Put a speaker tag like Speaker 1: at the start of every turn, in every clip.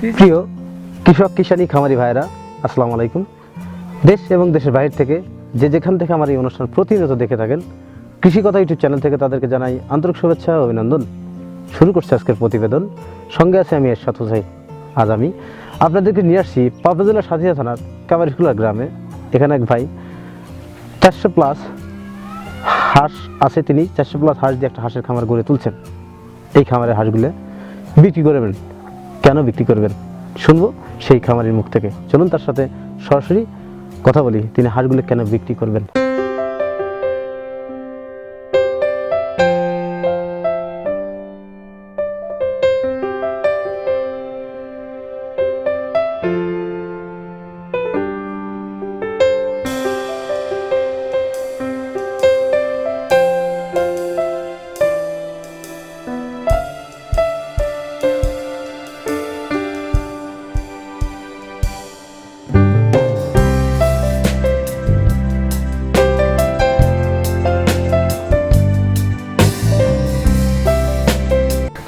Speaker 1: প্রিয় কৃষক কিষানি খামারি ভাইরা আসসালামু আলাইকুম। দেশ এবং দেশের বাইরে থেকে যে যেখান থেকে আমার এই অনুষ্ঠান প্রতিনিয়ত দেখে থাকেন, কৃষি কথা ইউটিউব চ্যানেল থেকে তাদেরকে জানাই আন্তরিক শুভেচ্ছা ও অভিনন্দন। শুরু করছে আজকের প্রতিবেদন। সঙ্গে আছে আমি এরশাদ হোসাইন আজ আমি আপনাদেরকে নিয়ে আসছি পাবনা জেলার থানার কামারিকুলা গ্রামে। এখানে এক ভাই চারশো প্লাস হাঁস আছে তিনি। চারশো প্লাস হাঁস দিয়ে একটা হাঁসের খামার গড়ে তুলছেন। এই খামারের হাঁসগুলো বিক্রি করে করবেন কেন বিক্রি করবেন? শুনব সেই খামারির মুখ থেকে। চলুন তার সাথে সরাসরি কথা বলি, তিনি হাঁসগুলো কেন বিক্রি করবেন?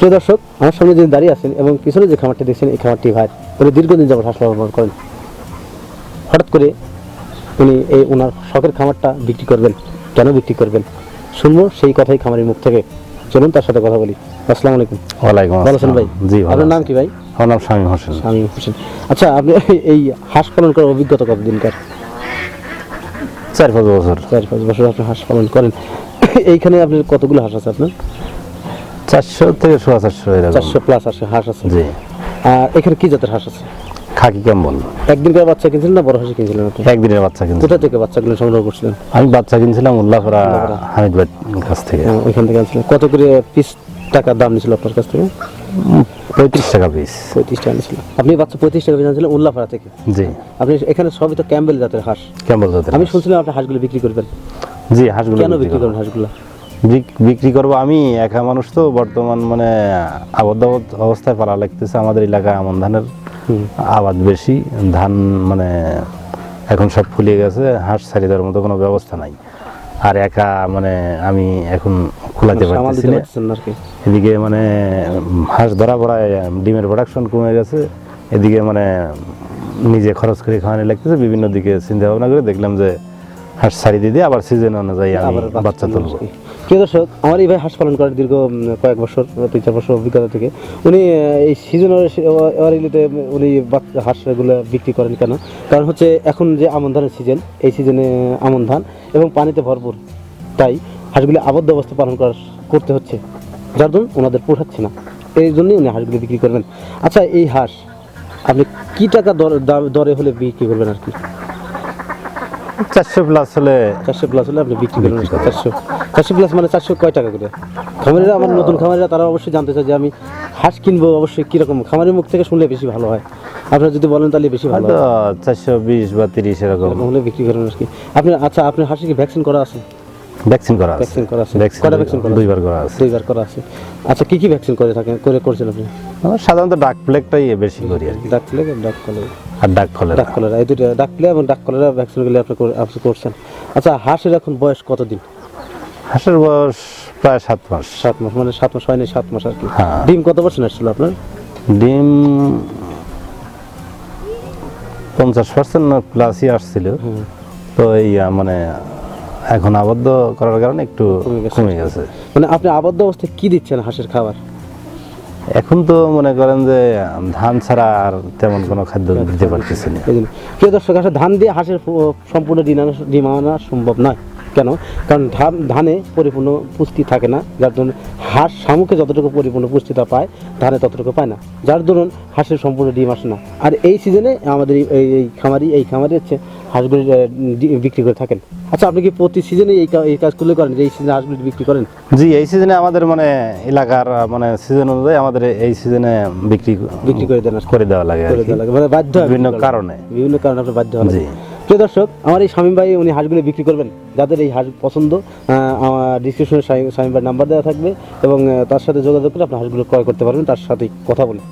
Speaker 1: প্রিয় দর্শক আমার সামনে যিনি দাঁড়িয়ে আছেন এবং পিছনে যে খামারটি দেখছেন এই খামারটি ভাই উনি দীর্ঘদিন যাবত হাঁস লালন করেন। হঠাৎ করে উনি এই ওনার শখের খামারটা বিক্রি করবেন কেন বিক্রি করবেন? শুনব সেই কথাই খামারের মুখ থেকে। চলুন তার সাথে কথা বলি। আসসালামু আলাইকুম।
Speaker 2: ওয়ালাইকুম
Speaker 1: ভালো আছেন ভাই?
Speaker 2: জি
Speaker 1: আপনার নাম কি ভাই?
Speaker 2: আমার নাম শামীম হোসেন।
Speaker 1: আমি হোসেন। আচ্ছা আপনি এই হাঁস পালন করার অভিজ্ঞতা কতদিনকার
Speaker 2: চার পাঁচ বছর।
Speaker 1: চার পাঁচ বছর আপনি হাঁস পালন করেন। এইখানে আপনার কতগুলো হাঁস আছে আপনার?
Speaker 2: চারশো থেকে সোয়া চারশো এরকম।
Speaker 1: চারশো প্লাস আছে হাঁস আছে।
Speaker 2: জি।
Speaker 1: আর এখানে কি জাতের হাঁস আছে?
Speaker 2: খাকি কেমন
Speaker 1: একদিনকার বাচ্চা কিনছিলেন না বড় হাঁসি কিনছিলেন
Speaker 2: একদিনের বাচ্চা কিনছি
Speaker 1: কোথা থেকে বাচ্চাগুলো সংগ্রহ করছিলেন?
Speaker 2: আমি বাচ্চা কিনছিলাম উল্লাহরা। হামিদ ভাই কাছ থেকে।
Speaker 1: হ্যাঁ, ওইখান থেকে আনছিলেন। কত করে পিস টাকার দাম নিছিল আপনার কাছ থেকে?
Speaker 2: পঁয়ত্রিশ টাকা পিস
Speaker 1: পঁয়ত্রিশ টাকা নিছিল আপনি বাচ্চা পঁয়ত্রিশ টাকা পিস আনছিলেন উল্লাপাড়া থেকে?
Speaker 2: জি।
Speaker 1: আপনি এখানে সবই তো ক্যাম্বেল জাতের হাঁস।
Speaker 2: কেমন জাতের
Speaker 1: আমি শুনছিলাম আপনি হাঁসগুলো বিক্রি করবেন।
Speaker 2: জি হাঁসগুলো
Speaker 1: কেন
Speaker 2: বিক্রি
Speaker 1: বিক্রি
Speaker 2: করব।
Speaker 1: করেন হাঁসগুলো?
Speaker 2: বিক্রি করব আমি একা মানুষ তো বর্তমান মানে আবদ্ধ অবস্থায় পালা লাগতেছে আমাদের এলাকায় আমন ধানের আবাদ বেশি ধান মানে এখন সব ফুলিয়ে গেছে হাঁস ছাড়ি দেওয়ার মতো কোনো ব্যবস্থা নাই। আর একা মানে আমি এখন খোলাতে পারতেছি না।
Speaker 1: কি।
Speaker 2: এদিকে মানে হাঁস ধরা পড়ায় ডিমের প্রোডাকশন কমে গেছে এদিকে মানে নিজে খরচ করে খাওয়ানো লাগতেছে বিভিন্ন দিকে চিন্তা ভাবনা করে দেখলাম যে হাঁস ছাড়ি দিয়ে দিয়ে আবার সিজন অনুযায়ী আমি বাচ্চা তুলবো।
Speaker 1: প্রিয় দর্শক আমার এই ভাই হাঁস পালন করার দীর্ঘ কয়েক বছর তিন চার বছর অভিজ্ঞতা থেকে উনি এই ওয়ারিলিতে উনি বাচ্চা হাঁসগুলো বিক্রি করেন কেন? কারণ হচ্ছে এখন যে আমন ধানের সিজন এই সিজনে আমন ধান এবং পানিতে ভরপুর তাই হাঁসগুলি আবদ্ধ অবস্থা পালন করার করতে হচ্ছে। যার জন্য ওনাদের পোষাচ্ছে না। এই জন্যই উনি হাঁসগুলি বিক্রি করবেন। আচ্ছা এই হাঁস আপনি কি টাকা দর দাম- দরে হলে বিক্রি করবেন আর কি?
Speaker 2: চারশো প্লাস হলে
Speaker 1: চারশো প্লাস হলে আপনি বিক্রি করবেন। চারশো। চারশো প্লাস মানে চারশো কয় টাকা করে? খামারিরা আমার নতুন খামারিরা তারা অবশ্যই জানতে চায় যে আমি হাঁস কিনবো অবশ্যই কীরকম? খামারের মুখ থেকে শুনলে বেশি ভালো হয়। আপনারা যদি বলেন তাহলে বেশি ভালো
Speaker 2: চারশো বিশ বা তিরিশ এরকম।
Speaker 1: হলে বিক্রি করেন আর কি। আপনি আচ্ছা আপনার হাঁসের কি ভ্যাকসিন করা আছে?
Speaker 2: ভ্যাকসিন করা আছে।
Speaker 1: ভ্যাকসিন করা আছে।
Speaker 2: ভ্যাকসিন
Speaker 1: কটা ভ্যাকসিন করা
Speaker 2: দুইবার করা আছে।
Speaker 1: দুইবার করা আছে। আচ্ছা কি কি ভ্যাকসিন করে থাকেন করে করছেন আপনি?
Speaker 2: আমার সাধারণত ডাক প্লেগটাই বেশি করি আর কি।
Speaker 1: ডাক প্লেগ আর ডাক কলেরা
Speaker 2: আর ডাক ফলে
Speaker 1: ডাক কলেরা এই দুটো ডাক প্লেগ এবং ডাক কলেরা ভ্যাকসিনগুলি আপনি করে- আপনি করছেন। আচ্ছা হাঁসের এখন বয়স কতদিন?
Speaker 2: হাঁসের বয়স প্রায় সাত মাস।
Speaker 1: সাত মাস মানে সাত মাস হয়নি সাত মাস আর কি।
Speaker 2: হ্যাঁ।
Speaker 1: ডিম কত পার্সেন্ট আসছিল আপনার?
Speaker 2: ডিম পঞ্চাশ পার্সেন্ট প্লাসই আসছিল। তো এই মানে এখন আবদ্ধ করার কারণে একটু
Speaker 1: কমে গেছে। মানে আপনি আবদ্ধ অবস্থায় কি দিচ্ছেন হাঁসের খাবার?
Speaker 2: এখন তো মনে করেন যে ধান ছাড়া আর তেমন কোনো খাদ্য দিতে পারতেছি না।
Speaker 1: প্রিয় দর্শক আসলে ধান দিয়ে হাঁসের সম্পূর্ণ ডিম আনা সম্ভব নয়। কেন? কারণ ধান ধানে পরিপূর্ণ পুষ্টি থাকে না যার জন্য হাঁস শামুকে যতটুকু পরিপূর্ণ পুষ্টিটা পায় ধানে ততটুকু পায় না যার দরুন হাঁসের সম্পূর্ণ ডিম আসে না। আর এই সিজনে আমাদের এই- এই খামারি এই খামারি হচ্ছে হাঁসগুলি বিক্রি করে থাকেন। আচ্ছা আপনি কি প্রতি সিজনে এই এই কাজগুলো করেন যে এই সিজনে হাঁসগুলি বিক্রি করেন?
Speaker 2: জি এই সিজনে আমাদের মানে এলাকার মানে সিজন অনুযায়ী আমাদের এই সিজনে বিক্রি
Speaker 1: বিক্রি করে দেন
Speaker 2: করে দেওয়া লাগে
Speaker 1: করে দেওয়া লাগে। মানে বাধ্য
Speaker 2: বিভিন্ন কারণে।
Speaker 1: বিভিন্ন কারণে আপনি বাধ্য হন
Speaker 2: জি।
Speaker 1: প্রিয় দর্শক, আমার এই স্বামী ভাই, উনি হাঁসগুলো বিক্রি করবেন। যাদের এই হাঁস পছন্দ আমার ডিসক্রিপশনে স্বামী ভাই নাম্বার দেওয়া থাকবে এবং তার সাথে যোগাযোগ করে আপনি হাঁসগুলো ক্রয় করতে পারবেন, তার সাথে কথা বলে।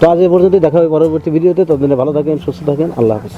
Speaker 1: তো আজ এ পর্যন্ত দেখা হবে পরবর্তী ভিডিওতে। ততদিনে ভালো থাকেন, সুস্থ থাকেন, আল্লাহ হাফিজ।